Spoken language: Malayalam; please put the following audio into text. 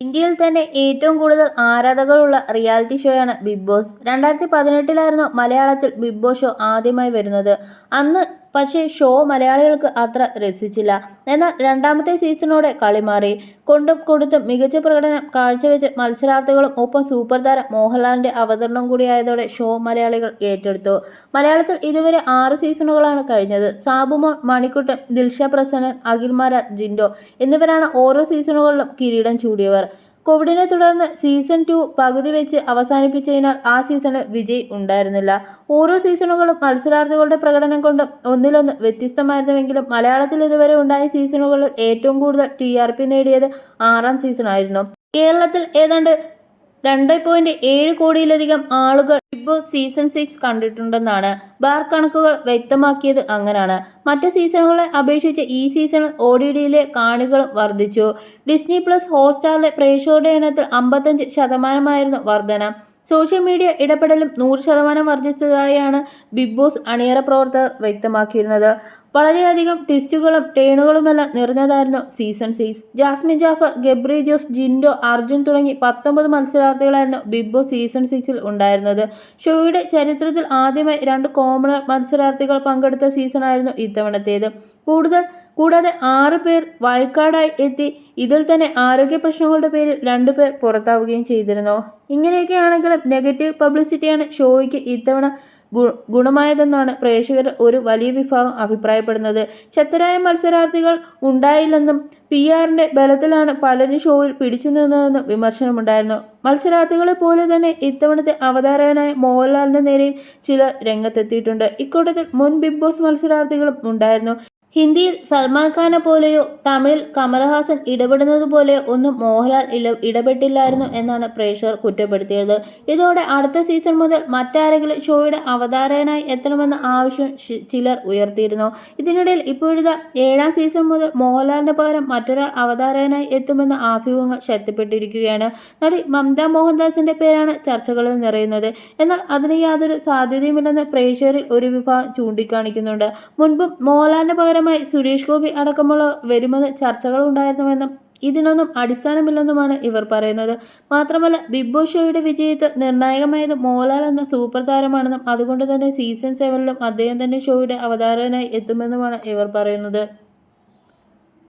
ഇന്ത്യയിൽ തന്നെ ഏറ്റവും കൂടുതൽ ആരാധകരുള്ള റിയാലിറ്റി ഷോയാണ് ബിഗ് ബോസ്. രണ്ടായിരത്തി പതിനെട്ടിലായിരുന്നു മലയാളത്തിൽ ബിഗ് ബോസ് ഷോ ആദ്യമായി വരുന്നത്. അന്ന് പക്ഷേ ഷോ മലയാളികൾക്ക് അത്ര രസിച്ചില്ല. എന്നാൽ രണ്ടാമത്തെ സീസണോടെ കളി മാറി. കൊണ്ടും കൊടുത്തും മികച്ച പ്രകടനം കാഴ്ചവെച്ച് മത്സരാർത്ഥികളും ഒപ്പം സൂപ്പർ താരം മോഹൻലാലിന്റെ അവതരണം കൂടിയായതോടെ ഷോ മലയാളികൾ ഏറ്റെടുത്തു. മലയാളത്തിൽ ഇതുവരെ ആറ് സീസണുകളാണ് കഴിഞ്ഞത്. സാബുമോൻ മണിക്കുട്ടൻ ദിൽഷ പ്രസന്നൻ അഖിൽമാരാർ ജിൻഡോ എന്നിവരാണ് ഓരോ സീസണുകളിലും കിരീടം ചൂടിയവർ. കോവിഡിനെ തുടർന്ന് സീസൺ ടു പകുതി വെച്ച് അവസാനിപ്പിച്ചതിനാൽ ആ സീസണിൽ വിജയ് ഉണ്ടായിരുന്നില്ല. ഓരോ സീസണുകളും മത്സരാർത്ഥികളുടെ പ്രകടനം കൊണ്ട് ഒന്നിലൊന്ന് വ്യത്യസ്തമായിരുന്നുവെങ്കിലും മലയാളത്തിൽ ഇതുവരെ ഉണ്ടായ സീസണുകളിൽ ഏറ്റവും കൂടുതൽ ടി നേടിയത് ആറാം സീസണായിരുന്നു കേരളത്തിൽ ഏതാണ്ട് രണ്ട് പോയിന്റ് ഏഴ് കോടിയിലധികം ആളുകൾ ബിഗ് ബോസ് സീസൺ സിക്സ് കണ്ടിട്ടുണ്ടെന്നാണ് ബാർ കണക്കുകൾ വ്യക്തമാക്കിയത് അങ്ങനെയാണ് മറ്റ് സീസണുകളെ അപേക്ഷിച്ച് ഈ സീസണിൽ ഒ ഡി ഡിയിലെ കാണികളും വർദ്ധിച്ചു. ഡിസ്നി പ്ലസ് ഹോട്ട്സ്റ്റാറിലെ പ്രേക്ഷകരുടെ എണ്ണത്തിൽ അമ്പത്തഞ്ച് ശതമാനമായിരുന്നു വർധന. സോഷ്യൽ മീഡിയ ഇടപെടലും നൂറ് ശതമാനം വർദ്ധിച്ചതായാണ് ബിഗ് ബോസ് അണിയറ പ്രവർത്തകർ വ്യക്തമാക്കിയിരുന്നത്. വളരെയധികം ട്വിസ്റ്റുകളും ടേണുകളുമെല്ലാം നിറഞ്ഞതായിരുന്നു സീസൺ സിക്സ് ജാസ്മിൻ ജാഫർ ഗബ്രി ജോസ് ജിൻഡോ അർജുൻ തുടങ്ങി പത്തൊമ്പത് മത്സരാർത്ഥികളായിരുന്നു ബിഗ് ബോസ് സീസൺ സിക്സിൽ ഉണ്ടായിരുന്നത്. ഷോയുടെ ചരിത്രത്തിൽ ആദ്യമായി രണ്ട് കോമൺ മത്സരാർത്ഥികൾ പങ്കെടുത്ത സീസണായിരുന്നു ഇത്തവണത്തേത്. കൂടുതൽ കൂടാതെ ആറ് പേർ വയൽക്കാടായി എത്തി. ഇതിൽ തന്നെ ആരോഗ്യ പ്രശ്നങ്ങളുടെ പേരിൽ രണ്ടു പേർ പുറത്താവുകയും ചെയ്തിരുന്നു. ഇങ്ങനെയൊക്കെയാണെങ്കിലും നെഗറ്റീവ് പബ്ലിസിറ്റിയാണ് ഷോയ്ക്ക് ഇത്തവണ ഗുണമായതെന്നാണ് പ്രേക്ഷകർ ഒരു വലിയ വിഭാഗം അഭിപ്രായപ്പെടുന്നത്. ശക്തരായ മത്സരാർത്ഥികൾ ഉണ്ടായില്ലെന്നും പി ആറിന്റെ ബലത്തിലാണ് പലരും ഷോയിൽ പിടിച്ചു നിന്നതെന്നും വിമർശനമുണ്ടായിരുന്നു. മത്സരാർത്ഥികളെ പോലെ തന്നെ ഇത്തവണത്തെ അവതാരകനായ മോഹൻലാലിന്റെ നേരെയും ചിലർ രംഗത്തെത്തിയിട്ടുണ്ട്. ഇക്കൂട്ടത്തിൽ മുൻ ബിഗ് ബോസ് മത്സരാർത്ഥികളും ഉണ്ടായിരുന്നു. ഹിന്ദിയിൽ സൽമാൻ ഖാനെ പോലെയോ തമിഴിൽ കമൽഹാസൻ ഇടപെടുന്നത് പോലെയോ ഒന്നും മോഹൻലാൽ ഇല ഇടപെട്ടില്ലായിരുന്നു എന്നാണ് പ്രേക്ഷകർ കുറ്റപ്പെടുത്തിയത്. ഇതോടെ അടുത്ത സീസൺ മുതൽ മറ്റാരെങ്കിലും ഷോയുടെ അവതാരകനായി എത്തണമെന്ന ആവശ്യം ചിലർ ഉയർത്തിയിരുന്നു. ഇതിനിടയിൽ ഇപ്പോഴത്തെ ഏഴാം സീസൺ മുതൽ മോഹൻലാലിന് പകരം മറ്റൊരാൾ അവതാരകനായി എത്തുമെന്ന ആഭ്യൂഹങ്ങൾ ശക്തിപ്പെട്ടിരിക്കുകയാണ്. നടി മമത മോഹൻദാസിന്റെ പേരാണ് ചർച്ചകളിൽ നിറയുന്നത്. എന്നാൽ അതിന് യാതൊരു സാധ്യതയുമില്ലെന്ന് പ്രേക്ഷകരിൽ ഒരു വിഭാഗം ചൂണ്ടിക്കാണിക്കുന്നുണ്ട്. മുൻപും മോഹൻലാലിന് പകരം പകരമായി സുരേഷ് ഗോപി അടക്കമുള്ള വരുമെന്ന് ചർച്ചകൾ ഉണ്ടായിരുന്നുവെന്നും ഇതിനൊന്നും അടിസ്ഥാനമില്ലെന്നുമാണ് ഇവർ പറയുന്നത്. മാത്രമല്ല ബിഗ് ബോസ് ഷോയുടെ വിജയത്ത് നിർണായകമായത് മോഹൻലാൽ എന്ന സൂപ്പർ താരമാണെന്നും അതുകൊണ്ട് തന്നെ സീസൺ സെവനിലും അദ്ദേഹം തന്നെ ഷോയുടെ അവതാരകനായി എത്തുമെന്നുമാണ് ഇവർ പറയുന്നത്.